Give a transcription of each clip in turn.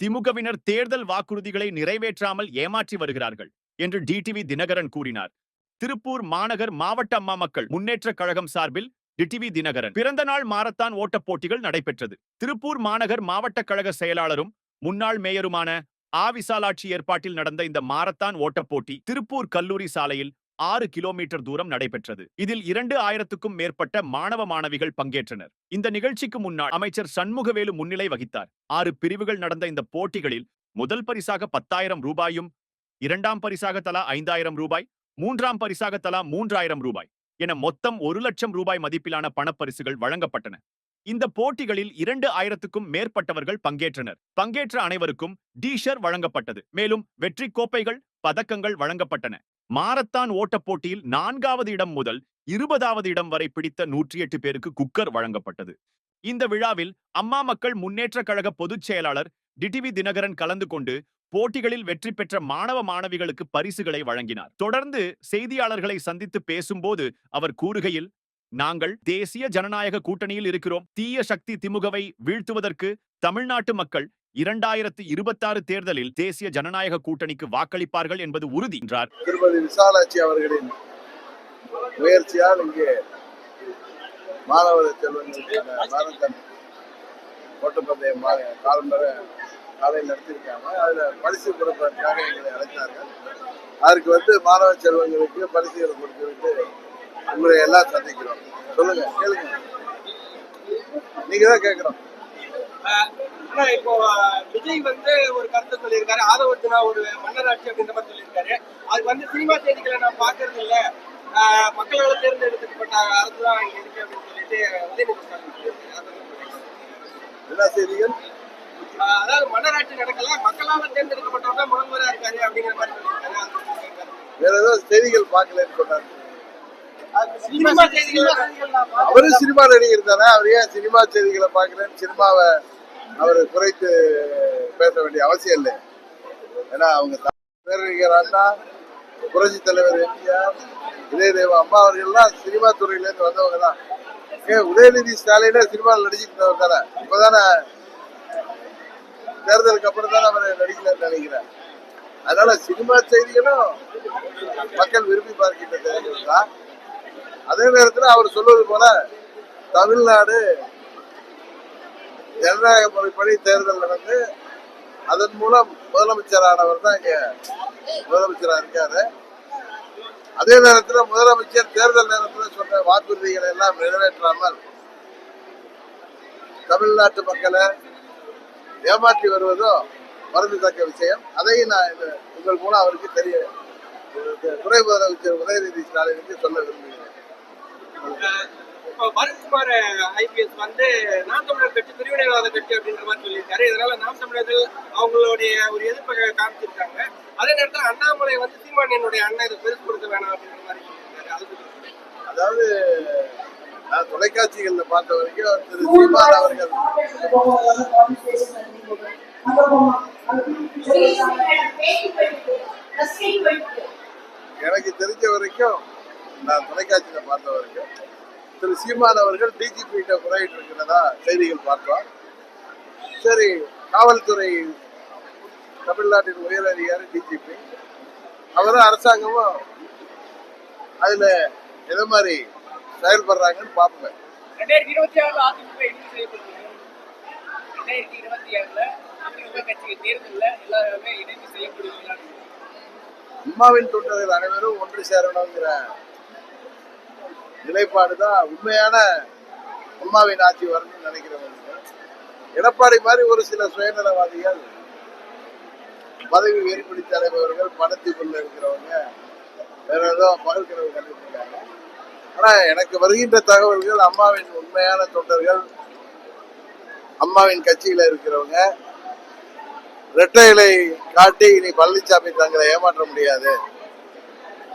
திமுகவினர் தேர்தல் வாக்குறுதிகளை நிறைவேற்றாமல் ஏமாற்றி வருகிறார்கள் என்று டிடிவி தினகரன் கூறினார். திருப்பூர் மாநகர் மாவட்ட அம்மா மக்கள் முன்னேற்றக் கழகம் சார்பில் டிடிவி தினகரன் பிறந்த நாள் மாரத்தான் ஓட்டப் போட்டிகள் நடைபெற்றது. திருப்பூர் மாநகர் மாவட்ட கழக செயலாளரும் முன்னாள் மேயருமான ஆ. விசாலாட்சி ஏற்பாட்டில் நடந்த இந்த மாரத்தான் ஓட்டப் போட்டி திருப்பூர் கல்லூரி சாலையில் ஆறு கிலோமீட்டர் தூரம் நடைபெற்றது. இதில் இரண்டு ஆயிரத்துக்கும் மேற்பட்ட மாணவ மாணவிகள் பங்கேற்றனர். இந்த நிகழ்ச்சிக்கு முன்னாள் அமைச்சர் சண்முகவேலு முன்னிலை வகித்தார். ஆறு பிரிவுகள் நடந்த இந்த போட்டிகளில் முதல் பரிசாக பத்தாயிரம் ரூபாயும் இரண்டாம் பரிசாக தலா ஐந்தாயிரம் ரூபாய் மூன்றாம் பரிசாக தலா மூன்றாயிரம் ரூபாய் என மொத்தம் ஒரு லட்சம் ரூபாய் மதிப்பிலான பணப்பரிசுகள் வழங்கப்பட்டன. இந்த போட்டிகளில் இரண்டு ஆயிரத்துக்கும் மேற்பட்டவர்கள் பங்கேற்றனர். பங்கேற்ற அனைவருக்கும் டீஷர் வழங்கப்பட்டது. மேலும் வெற்றி கோப்பைகள் பதக்கங்கள் வழங்கப்பட்டன. மாரத்தான் ஓட்டப் போட்டியில் நான்காவது இடம் முதல் இருபதாவது இடம் வரை பிடித்த நூற்றி எட்டு பேருக்கு குக்கர் வழங்கப்பட்டது. இந்த விழாவில் அம்மா மக்கள் முன்னேற்றக் கழக பொதுச் செயலாளர் டிடிவி தினகரன் கலந்து கொண்டு போட்டிகளில் வெற்றி பெற்ற மாணவ மாணவிகளுக்கு பரிசுகளை வழங்கினார். தொடர்ந்து செய்தியாளர்களை சந்தித்து பேசும்போது அவர் கூறுகையில் நாங்கள் தேசிய ஜனநாயக கூட்டணியில் இருக்கிறோம். தீய சக்தி திமுகவை வீழ்த்துவதற்கு தமிழ்நாட்டு மக்கள் இரண்டாயிரத்து இருபத்தாறு தேர்தலில் தேசிய ஜனநாயக கூட்டணிக்கு வாக்களிப்பார்கள் என்பது உறுதி என்றார். திருமதி விசாலாட்சி அவர்களின் முயற்சியால் இங்கே மாணவர் செல்வங்களுக்கான ஓட்டப்பந்தயம் மா- காலையில் நடத்தியிருக்காங்க. அதில் பரிசு கொடுப்பதற்காக எங்களை அழைத்தார்கள். அதற்கு வந்து மாணவ செல்வங்களுக்கு பரிசுகளை கொடுத்துவிட்டு உங்களை எல்லாம் சந்திக்கிறோம். சொல்லுங்க கேளுங்க. நீங்க தான் கேட்குறோம். ஆனா இப்போ விஜய் வந்து ஒரு கருத்தை சொல்லியிருக்காரு. ஆதவர்ஜனா ஒரு மன்னராட்சி அப்படின்ற மாதிரி சொல்லியிருக்காரு. அதுக்கு வந்து சினிமா செய்திகளை நான் பாக்குறது இல்ல மக்களால் தேர்ந்தெடுக்கப்பட்ட அரசு தான் இங்க இருக்கு அப்படின்னு சொல்லிட்டு உதயநிதி. அதை செய்திகள்? அதாவது மன்னராட்சி நடக்கல. மக்களால் தேர்ந்தெடுக்கப்பட்டவர் தான் முதல்வரா இருக்காரு அப்படிங்கிற மாதிரி சொல்லியிருக்காரு. அதை. வேற ஏதோ செய்திகள் பார்க்கலன்னு சொன்னார் சினிமா. அவரு சினிமா நடிகர் தானே? அவர் ஏன் சினிமா செய்திகளை பார்க்குறேன்னு சினிமாவை அவர் குறைத்து பேச வேண்டிய அவசியம் இல்லை. ஏன்னா அவங்க த- பேரறிஞர் அண்ணா புரட்சி தலைவர் எம்ஜிஆர் இதயதேவ அம்மா அவர்கள்லாம் சினிமா துறையிலேருந்து வந்தவங்க தான். ஏன் உதயநிதி ஸ்டாலினே சினிமாவில் நடிச்சிருந்தவர் தானே? இப்போதானே தேர்தலுக்கு அப்புறம் தானே அவர் நடிக்கலன்னு நினைக்கிறேன். அதனால சினிமா செய்திகளும் மக்கள் விரும்பி பார்க்கின்ற செய்திகள் தான் அதே நேரத்தில் அவர் சொல்வது போல தமிழ்நாடு ஜனநாயக முறைப்படி தேர்தல் நடந்து அதன் மூலம் முதலமைச்சரானவர் தான் இங்க முதலமைச்சராக இருக்காரு. அதே நேரத்தில் முதலமைச்சர் தேர்தல் நேரத்தில் சொன்ன வாக்குறுதிகளை எல்லாம் நிறைவேற்றாமல் தமிழ்நாட்டு மக்களை ஏமாற்றி வருவதும் வருந்தத்தக்க விஷயம். அதையும் நான் உங்கள் மூலம் அவருக்கு தெரிய துணை முதலமைச்சர் உதயநிதி ஸ்டாலினுக்கு சொல்ல விரும்புகிறேன். இப்போ பரத்குமார் ஐபிஎஸ் வந்து நாம் தமிழர் கட்சி பிரிவினைவாத கட்சி அப்படின்ற மாதிரி சொல்லியிருக்காரு. இதனால நாம் தமிழர்கள் அவங்களுடைய ஒரு எதிர்ப்பை காமிச்சிருக்காங்க. அதே நேரத்தில் அண்ணாமலை வந்து சீமானியனுடைய அண்ணன் இதை பெருசு கொடுக்க வேணாம் அப்படின்ற மாதிரி சொல்லியிருக்காரு. அதாவது நான் தொலைக்காட்சிகள்ல பார்த்த வரைக்கும் திரு சீமான் அவர்கள். எனக்கு தெரிஞ்ச வரைக்கும் நான் தொலைக்காட்சியில பார்த்த வரைக்கும் திரு சீமான் அவர்கள் டிஜிபி கிட்ட முறையிட்டு இருக்கிறதா செய்திகள் பார்த்தோம். சரி காவல்துறை தமிழ்நாட்டின் உயர் அதிகாரி டிஜிபி அவரும் அரசாங்கமும் அதுல எதை மாதிரி செயல்படுறாங்கன்னு பார்ப்பேன் ரெண்டாயிரத்தி இருபத்தி ஆறுல அதிமுக இறுதி செய்யப்படுகிறது ரெண்டாயிரத்தி இருபத்தி ஆறுல அதிமுக கட்சி தேர்தலில் எல்லாருமே இணைந்து செய்யப்படுகிறாங்க அம்மாவின் தொண்டர்கள் அனைவரும் ஒன்று சேரணுங்கிற நிலைப்பாடு தான் உண்மையான அம்மாவின் ஆட்சி வரணும்னு நினைக்கிறவங்க. எடப்பாடி மாதிரி ஒரு சில சுயநலவாதிகள் பதவி வெறிப்பிடி தலைவர்கள் பணத்துக்குள்ள இருக்கிறவங்க வேற ஏதோ பகல் கனவு கண்டுட்டு ஆனா எனக்கு வருகின்ற தகவல்கள் அம்மாவின் உண்மையான தொண்டர்கள் அம்மாவின் கட்சியில இருக்கிறவங்க இரட்டை இலை காட்டி இனி பழனிசாமி தங்களை ஏமாற்ற முடியாது.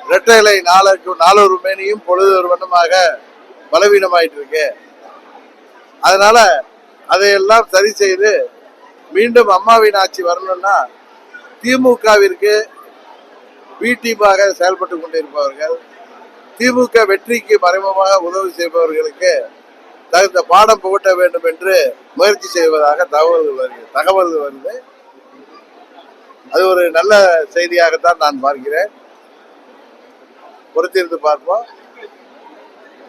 இரட்டை இலை நாளுக்கு நாளொரு மேனியும் பொழுது ஒரு வண்ணமாக பலவீனமாயிட்டு இருக்கு. அதனால அதையெல்லாம் சரி செய்து மீண்டும் அம்மாவின் ஆட்சி வரணும்னா திமுகவிற்கு வீட்டிமாக செயல்பட்டு கொண்டிருப்பவர்கள் திமுக வெற்றிக்கு மறைமுகமாக உதவி செய்பவர்களுக்கு தகுந்த பாடம் புகட்ட வேண்டும் என்று முயற்சி செய்வதாக தகவல்கள் வருகிறது தகவல்கள் வருது. அது ஒரு நல்ல செய்தியாகத்தான் நான் பார்க்கிறேன். பொறுத்திருந்து பார்ப்போம்.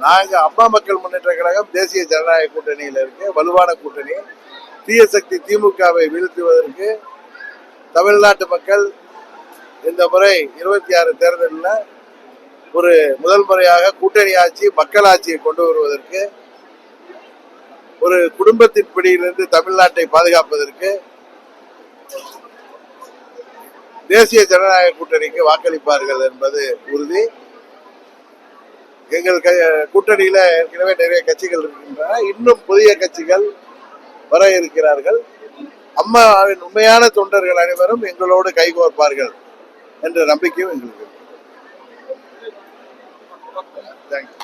நாங்கள் அம்மா மக்கள் முன்னேற்ற கழகம் தேசிய ஜனநாயக கூட்டணியில் இருக்கு வலுவான கூட்டணி. தீய சக்தி திமுகவை வீழ்த்துவதற்கு தமிழ்நாட்டு மக்கள் இந்த முறை இருபத்தி ஆறு தேர்தலில் ஒரு முதல் முறையாக கூட்டணி ஆட்சி மக்கள் ஆட்சியை கொண்டு வருவதற்கு ஒரு குடும்பத்தின் பிடியிலிருந்து தமிழ்நாட்டை பாதுகாப்பதற்கு தேசிய ஜனநாயக கூட்டணிக்கு வாக்களிப்பார்கள் என்பது உறுதி. எங்கள் க- கூட்டணியில ஏற்கனவே நிறைய கட்சிகள் இருக்கின்றன. இன்னும் புதிய கட்சிகள் வர இருக்கிறார்கள். அம்மாவின் உண்மையான தொண்டர்கள் அனைவரும் எங்களோடு கைகோர்ப்பார்கள் என்ற நம்பிக்கையும் எங்களுக்கு இருக்கு.